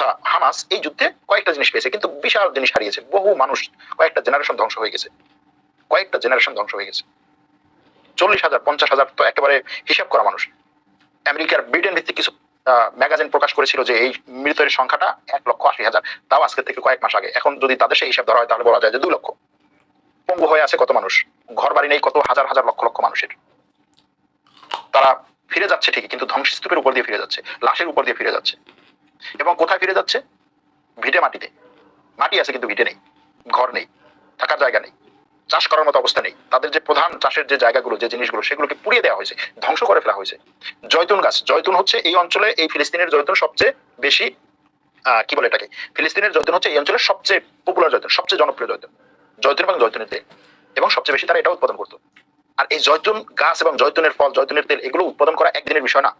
কথা হামাস এই যুদ্ধে কয়েকটা জিনিস পেয়েছে, কিন্তু বিশাল জিনিস হারিয়েছে। বহু মানুষ, কয়েকটা জেনারেশন ধ্বংস হয়ে গেছে। কয়েকটা জেনারেশন ধ্বংস হয়ে গেছে। চল্লিশ হাজার, পঞ্চাশ হাজার তো একেবারে হিসাব করা মানুষ। আমেরিকার ব্রিটেন ভিত্তিক কিছু ম্যাগাজিন প্রকাশ করেছিল যে এই মৃতের সংখ্যাটা এক লক্ষ আশি হাজার। তাও আজকে থেকে কয়েক মাস আগে। এখন যদি তাদের সেই হিসাব ধরা হয়, তাহলে বলা যায় যে দু লক্ষ। পঙ্গু হয়ে আছে কত মানুষ? ঘর বাড়ি নেই কত হাজার হাজার লক্ষ লক্ষ মানুষের। তারা ফিরে যাচ্ছে ঠিকই, কিন্তু ধ্বংসস্তূপের উপর দিয়ে ফিরে যাচ্ছে, লাশের উপর দিয়ে ফিরে যাচ্ছে। এবং কোথায় ফিরে যাচ্ছে? ভিটে মাটিতে। মাটি আছে কিন্তু ভিটে নেই, ঘর নেই, থাকার জায়গা নেই, চাষ করার মতো অবস্থা নেই। তাদের যে প্রধান চাষের যে জায়গাগুলো, যে জিনিসগুলো, সেগুলোকে পুড়িয়ে দেওয়া হয়েছে, ধ্বংস করে ফেলা হয়েছে। জয়তুন গাছ, জয়তুন হচ্ছে এই অঞ্চলে, এই ফিলিস্তিনের জয়তুন সবচেয়ে বেশি কি বলে এটাকে? ফিলিস্তিনের জয়তুন হচ্ছে এই অঞ্চলের সবচেয়ে পপুলার জয়তুন, সবচেয়ে জনপ্রিয় জয়তুন। জয়তুন এবং জয়তুনের তেল। এবং সবচেয়ে বেশি তারা এটা উৎপাদন করতো। আর এই জয়তুন গাছ এবং জয়তুনের ফল, জয়তুনের তেল, এগুলো উৎপাদন করা একদিনের বিষয় না।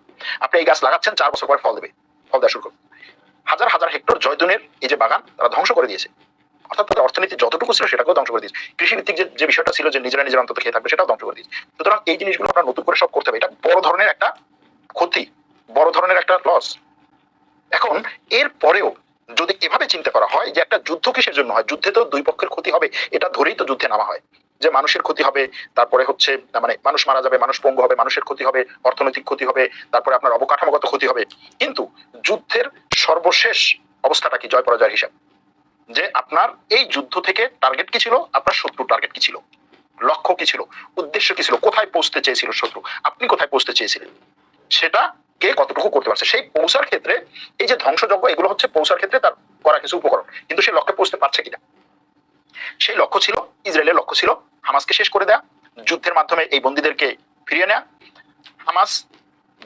আপনি এই গাছ লাগাচ্ছেন, চার বছর পরে ফল দেবে। ফল দেওয়া শুরু হাজার হাজার হেক্টর জয়তুনের এই যে বাগান, তারা ধ্বংস করে দিয়েছে। অর্থাৎ তাদের অর্থনীতি যতটুকু ছিল সেটাকেও ধ্বংস করে দিয়েছে। কৃষি ভিত্তিক যে যে বিষয়টা ছিল যে, নিজেরা নিজের অন্তত খেয়ে থাকবে, সেটাও ধ্বংস করে দিয়েছে। সুতরাং এই জিনিসগুলো আমরা নতুন করে সব করতে হবে। এটা বড় ধরনের একটা ক্ষতি, বড় ধরনের একটা লস এখন, এর পরেও যদি এভাবে চিন্তা করা হয় যে একটা যুদ্ধ কিসের জন্য হয়, যুদ্ধে তো দুই পক্ষের ক্ষতি হবে, এটা ধরেই তো যুদ্ধে নামা হয়। যে মানুষের ক্ষতি হবে, তারপরে হচ্ছে মানে মানুষ মারা যাবে, মানুষ পঙ্গু হবে, মানুষের ক্ষতি হবে, অর্থনৈতিক ক্ষতি হবে, তারপরে আপনার অবকাঠামোগত ক্ষতি হবে। কিন্তু যুদ্ধের সর্বশেষ অবস্থাটা কি জয় পরাজয়ের হিসাব? যে আপনার এই যুদ্ধ থেকে টার্গেট কি ছিল? আপনার শত্রু টার্গেট কি ছিল? লক্ষ্য কি ছিল? উদ্দেশ্য কি ছিল? কোথায় পৌঁছতে চেয়েছিল শত্রু? আপনি কোথায় পৌঁছতে চেয়েছিলেন? সেটা কে কতটুকু করতে পারছে? সেই পৌঁছার ক্ষেত্রে এই যে ধ্বংসযজ্ঞ, এগুলো হচ্ছে পৌঁছার ক্ষেত্রে তার করা কিছু উপকরণ। কিন্তু সে লক্ষ্যে পৌঁছতে পারছে কিনা? সেই লক্ষ্য ছিল, ইসরায়েলের লক্ষ্য ছিল হামাসকে শেষ করে দেয়া, যুদ্ধের মাধ্যমে এই বন্দীদেরকে ফিরিয়ে নেয়া। হামাস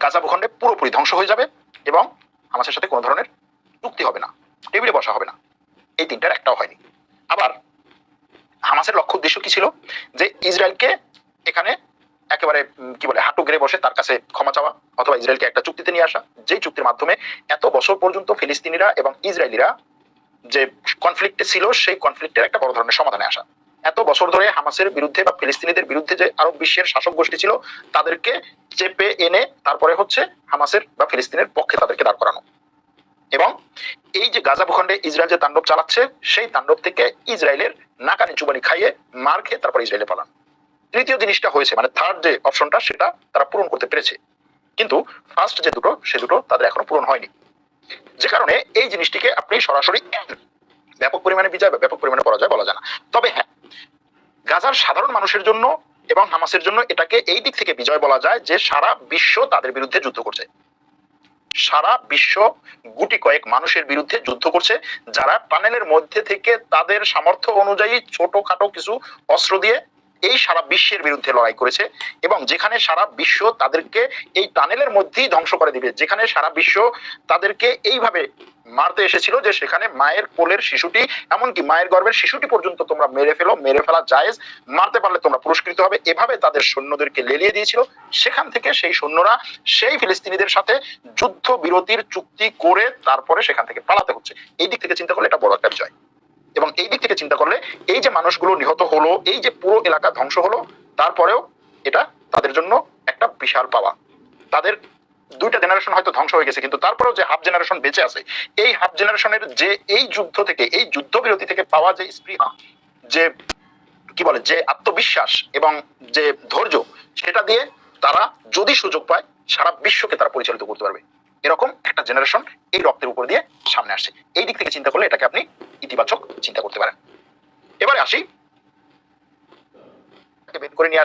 গাজা ভূখণ্ডে পুরোপুরি ধ্বংস হয়ে যাবে এবং হামাসের সাথে কোনো ধরনের চুক্তি হবে না, টেবিলে বসা হবে না। এই তিনটার একটাও হয়নি। আবার হামাসের লক্ষ্য উদ্দেশ্য কি ছিল? যে ইসরায়েলকে এখানে একেবারে কি বলে, হাঁটু গেড়ে বসে তার কাছে ক্ষমা চাওয়া অথবা ইসরায়েলকে একটা চুক্তিতে নিয়ে আসা। যেই চুক্তির মাধ্যমে এত বছর পর্যন্ত ফিলিস্তিনিরা এবং ইসরায়েলিরা যে কনফ্লিক্টে ছিল, সেই কনফ্লিক্টের একটা বড় ধরনের সমাধানে আসা। বছর ধরে হামাসের বিরুদ্ধে বা ফিলিস্তিনিদের বিরুদ্ধে যে আরব বিশ্বের শাসক গোষ্ঠী ছিল, তাদেরকে চেপে এনে তারপরে হচ্ছে হামাসের বা ফিলিস্তিনের পক্ষে তাদেরকে দাঁড় করানো। এবং এই যে গাজা ভূখণ্ডে ইসরায়েল যে তাণ্ডব চালাচ্ছে, সেই তাণ্ডব থেকে ইসরায়েলের নাকানি চুবানি খাইয়ে মার খেয়ে তারপর ইসরায়েলে পালান। তৃতীয় জিনিসটা হয়েছে মানে থার্ড যে অপশনটা, সেটা তারা পূরণ করতে পেরেছে। কিন্তু ফার্স্ট যে দুটো, সে দুটো তাদের এখনও পূরণ হয়নি। যে কারণে এই জিনিসটিকে আপনি সরাসরি ব্যাপক পরিমাণে বিজয় বা ব্যাপক পরিমাণে পরাজয় বলা যায় না। তবে হ্যাঁ গাজার সাধারণ মানুষের জন্য এবং হামাসের জন্য এটাকে এই দিক থেকে বিজয় বলা যায় যে সারা বিশ্ব তাদের বিরুদ্ধে যুদ্ধ করছে। সারা বিশ্ব গুটি কয়েক মানুষের বিরুদ্ধে যুদ্ধ করছে, যারা টানেলের মধ্যে থেকে তাদের সামর্থ্য অনুযায়ী ছোটখাটো কিছু অস্ত্র দিয়ে এই সারা বিশ্বের বিরুদ্ধে লড়াই করেছে এবং যেখানে সারা বিশ্ব তাদেরকে এই টানেলের মধ্যেই ধ্বংস করে দিবে, যেখানে সারা বিশ্ব তাদেরকে এইভাবে মারতে এসেছিল যে সেখানে মায়ের কোলের শিশুটি, এমনকি মায়ের গর্ভের শিশুটি পর্যন্ত তোমরা মেরে ফেলো, মেরে ফেলা জায়েজ। মারতে পারলে তোমরা পুরস্কৃত হবে। এভাবে তাদের সৈন্যদেরকে লেলিয়ে দিয়েছিল। সেখান থেকে সেই সৈন্যরা সেই ফিলিস্তিনিদের সাথে যুদ্ধ বিরতির চুক্তি করে তারপরে সেখান থেকে পালাতে হচ্ছে। এই দিক থেকে চিন্তা করলে এটা বড় একটা বিষয় এবং এই দিক থেকে চিন্তা করলে এই যে মানুষগুলো নিহত হলো, এই যে পুরো এলাকা ধ্বংস হলো, তারপরেও এটা তাদের জন্য একটা বিশাল পাওয়া। তাদের দুইটা জেনারেশন হয়তো ধ্বংস হয়ে গেছে, কিন্তু তারপরেও যে হাফ জেনারেশন বেঁচে আছে, এই হাফ জেনারেশনের যে এই যুদ্ধ থেকে, এই যুদ্ধ বিরতি থেকে পাওয়া যে স্পৃহা, যে কি বলে, যে আত্মবিশ্বাস এবং যে ধৈর্য, সেটা দিয়ে তারা যদি সুযোগ পায়, সারা বিশ্বকে তারা পরিচালিত করতে পারবে। এরকম একটা জেনারেশন এই রক্তের উপর দিয়ে সামনে আসছে। এই দিক থেকে চিন্তা করলে এটাকে আপনি ইতিবাচক চিন্তা করতে পারেন। এবারে আসি। বের করে নিয়ে